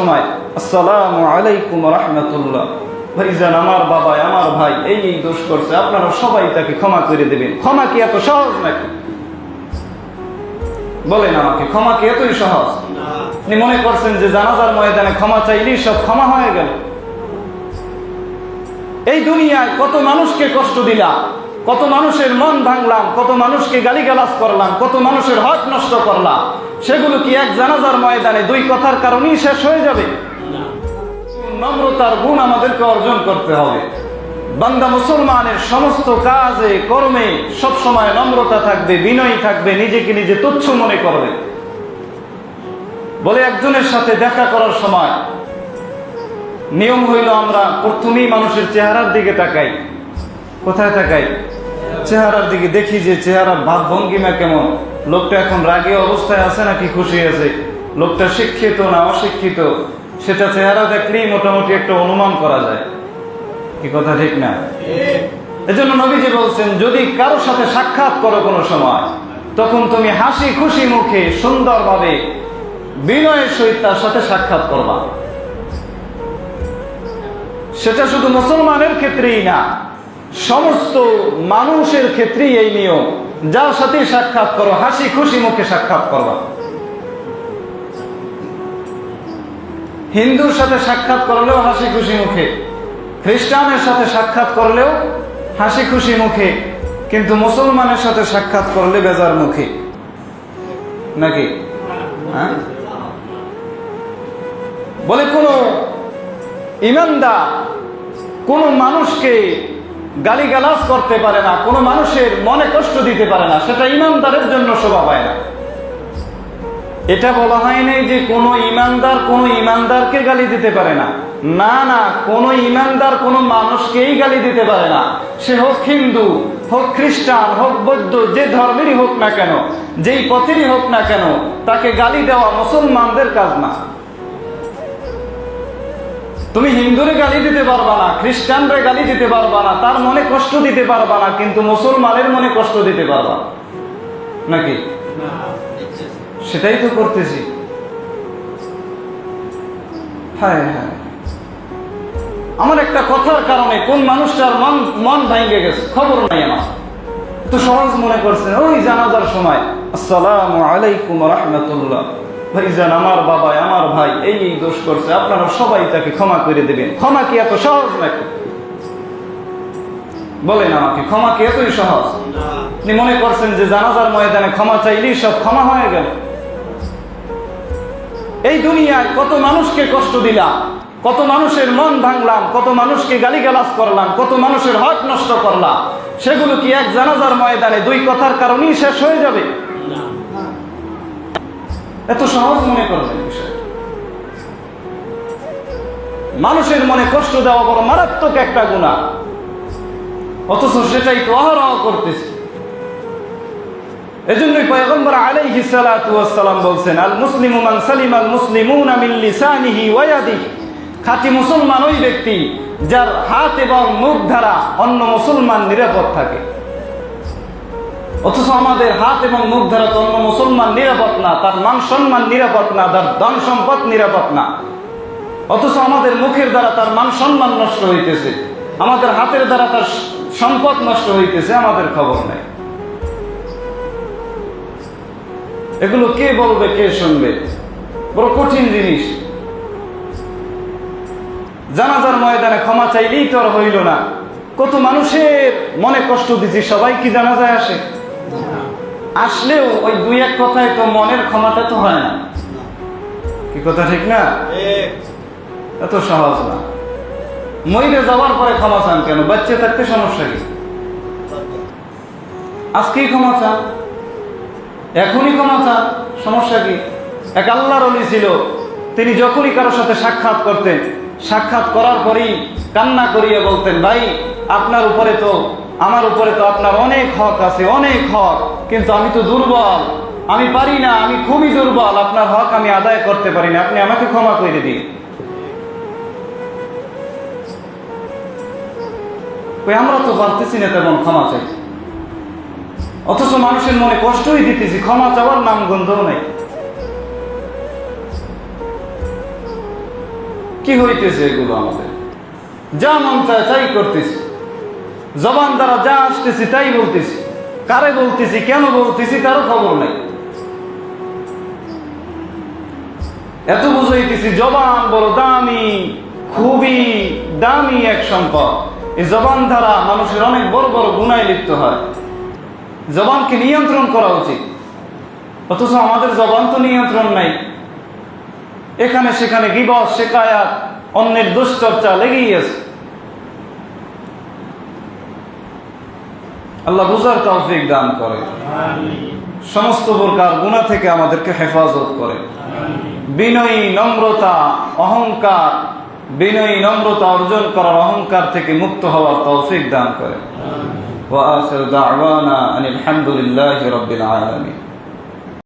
সময় আসসালামু আলাইকুম রহমতুল্লাহ। ভাইজান আমার বাবা আমার ভাই এই এই দোষ করছে আপনারা সবাই তাকে ক্ষমা করে দেবেন। ক্ষমা কি এত সহজ নাকি? বলেন আমাকে ক্ষমা কি এতই সহজ? আপনি মনে করছেন যে জানাজার ময়দানে ক্ষমা চাইলেই সব ক্ষমা হয়ে গেল? এই দুনিয়ায় কত মানুষকে কষ্ট দিলাম কত মানুষের মন ভাঙলাম, কত মানুষকে গালিগালাজ করলাম, কত মানুষের হক নষ্ট করলাম। সেগুলো কি এক জানাজার ময়দানে দুই কথার কারণেই শেষ হয়ে যাবে? নম্রতার গুণ আমাদেরকে অর্জন করতে হবে। বান্দা মুসলমানের সমস্ত কাজে, কর্মে সব সময় নম্রতা থাকবে, বিনয়ী থাকবে, নিজেকে নিজে তুচ্ছ মনে করবে। বলে একজনের সাথে দেখা করার সময় নিয়ম হইল আমরা প্রথমেই মানুষের চেহারার দিকে তাকাই। কোথায় তাকাই? চেহারার দিকে দেখি যে চেহারার ভাব ভঙ্গিমা কেমন। লোকটা এখন রাগে অবস্থায় আছে নাকি খুশি আছে? লোকটা শিক্ষিত না অশিক্ষিত? সেটা চেহারা দেখলেই মোটামুটি একটা অনুমান করা যায়। কি কথা, ঠিক না? এজন্য নবীজি বলছেন, যদি কারও সাথে সাক্ষাৎ করো কোনো সময়, তখন তুমি হাসি খুশি মুখে সুন্দরভাবে বিনয়ের সহিত তার সাথে সাক্ষাৎ করবা। সেটা শুধু মুসলমানের ক্ষেত্রেই না সমস্ত মানুষের ক্ষেত্রেই এই নিয়ম। যার সাথে সাক্ষাৎ করো, হাসি খুশি মুখে সাক্ষাৎ করবা। হিন্দুর সাথে সাক্ষাৎ করলেও হাসি খুশি মুখে, খ্রিস্টানের সাথে সাক্ষাৎ করলেও হাসি খুশি মুখে, কিন্তু মুসলমানের সাথে সাক্ষাৎ করলে বেজার মুখে। নাকি? হ্যাঁ? বলে কোনো ইমানদার কোনো মানুষকে গালিগালাজ করতে পারে না, কোনো মানুষের মনে কষ্ট দিতে পারে না, সেটা ইমানদারের জন্য শোভা পায় না। এটা বলা হয় নাই যে কোনো ইমানদার কোনো ইমানদারকে গালি দিতে পারে না। না না, কোনো ইমানদার কোনো মানুষকেই গালি দিতে পারে না। সে হোক হিন্দু, হোক খ্রিস্টান, হোক বৌদ্ধ, যে ধর্মেরই হোক না কেন, যেই পথেরই হোক না কেন, তাকে গালি দেওয়া মুসলমানদের কাজ না। তুমি হিন্দুরে গালি দিতে পারবা না, খ্রিস্টানরে গালি দিতে পারবা না, তার মনে কষ্ট দিতে পারবা না, কিন্তু মুসলমানের মনে কষ্ট দিতে পারবা। নাকি? সেটাই তো করতেছি। হ্যাঁ হ্যাঁ। আমার একটা কথার কারণে কোন মানুষটার মন মন ভাঙ্গে গেছে, খবর নাই আমার। তো সহজ মনে করছেন, ওই জানাজার সময়, আসসালামু আলাইকুম রহমতুল্লাহ। ভাইজান, আমার বাবা আমার ভাই, এই এই দোষ করছে। আপনারা সবাই তাকে ক্ষমা করে দেবেন। ক্ষমা কি এত সহজ নাকি? বলেন আমাকে, ক্ষমা কি এতই সহজ? আপনি মনে করছেন যে জানাজার ময়দানে ক্ষমা চাইলেই সব ক্ষমা হয়ে গেল? এই দুনিয়ায় কত মানুষকে কষ্ট দিলাম, কত মানুষের মন ভাঙলাম, কত মানুষকে গালিগালাজ করলাম, কত মানুষের হক নষ্ট করলাম। সেগুলো কি এক জানাজার ময়দানে দুই কথার কারণেই শেষ হয়ে যাবে? এত সহজ মনে করবেন বিষয়। মানুষের মনে কষ্ট দেওয়া বড় মারাত্মক একটা গুণা। অথচ সেটাই তো অহরহ করতেছে। এজন্যই পয়গম্বর আলাইহি সালাতু ওয়াসসালাম বলছেন, আল মুসলিমু মান সালিম আল মুসলিমুনা মিন লিসানিহি ওয়া ইয়াদিহি। খাঁটি মুসলমান ওই ব্যক্তি যার হাত এবং মুখ দ্বারা অন্য মুসলমান নিরাপদ থাকে। অথচ আমাদের হাত এবং মুখ দ্বারা অন্য মুসলমান নিরাপদ না, তার মান সম্মান নিরাপদ না, তার ধন সম্পদ নিরাপদ না। অথচ আমাদের মুখের দ্বারা তার মান সম্মান নষ্ট হইতেছে, আমাদের হাতের দ্বারা তার সম্পদ নষ্ট হইতেছে, আমাদের খবর নেই। এগুলো কে বলবে, কে শুনবে? বড় কঠিন জিনিস। জানাজার ময়দানে ক্ষমা চাইলেই তো আর হইল না। কত মানুষের মনে কষ্ট দিছি, সবাই কি জানাজায় আসে? আসলেও ওই দুই এক কথায় তো মনের ক্ষমাটা তো হয় না। কি কথা ঠিক না? এত সহজ না। মইরে যাওয়ার পরে ক্ষমা চান কেন? বাচ্চা থাকতে সমস্যা কি? আজকেই ক্ষমা চান। এখনই ক্ষমা চান। সমস্যা কি? এক আল্লাহর অলি ছিল। তিনি যখনই কারোর সাথে সাক্ষাৎ করতেন সাক্ষাৎ করার পরেই কান্না করিয়ে বলতেন ভাই আপনার উপরে তো আমার উপরে তো আপনার অনেক হক আছে, অনেক হক। কিন্তু আমি তো দুর্বল। আমি পারি না, আমি খুবই দুর্বল। আপনার হক আমি আদায় করতে পারি না। আপনি আমাকে ক্ষমা করে দিন। আমরা তো পারতেছি না তেমন ক্ষমা চাই। অথচ মানুষের মনে কষ্টই দিতেছি। ক্ষমা চাওয়ার নাম গন্ধও নাই। কি হইতেছে এগুলো আমাদের? যা মন চায় তাই করতেছি। জবান দ্বারা যা আসতেছি তাই বলতেছি। কারে বলতেছি, কেন বলতেছি তারও খবর নাই। এত বুঝাইতেছি, জবান বড় দামি, খুবই দামি এক সম্পদ। এই জবান দ্বারা মানুষের অনেক বড় বড় গুণায় লিপ্ত হয়। জবানকে নিয়ন্ত্রণ করা উচিত। অথচ আমাদের জবান তো নিয়ন্ত্রণ নাই। এখানে সেখানে গিবস শেখায়াত, অন্যের দুশ্চর্চা লেগেই আছে। আল্লাহ বুঝার তৌফিক দান করে। সমস্ত প্রকার গুণা থেকে আমাদেরকে হেফাজত করে। বিনয়ী নম্রতা, অহংকার, বিনয়ী নম্রতা অর্জন করার অহংকার থেকে মুক্ত হওয়ার তৌফিক দান করে। ওয়া আখির দাওয়ানা আনিল হামদুলিল্লাহি রাব্বিল আলামিন।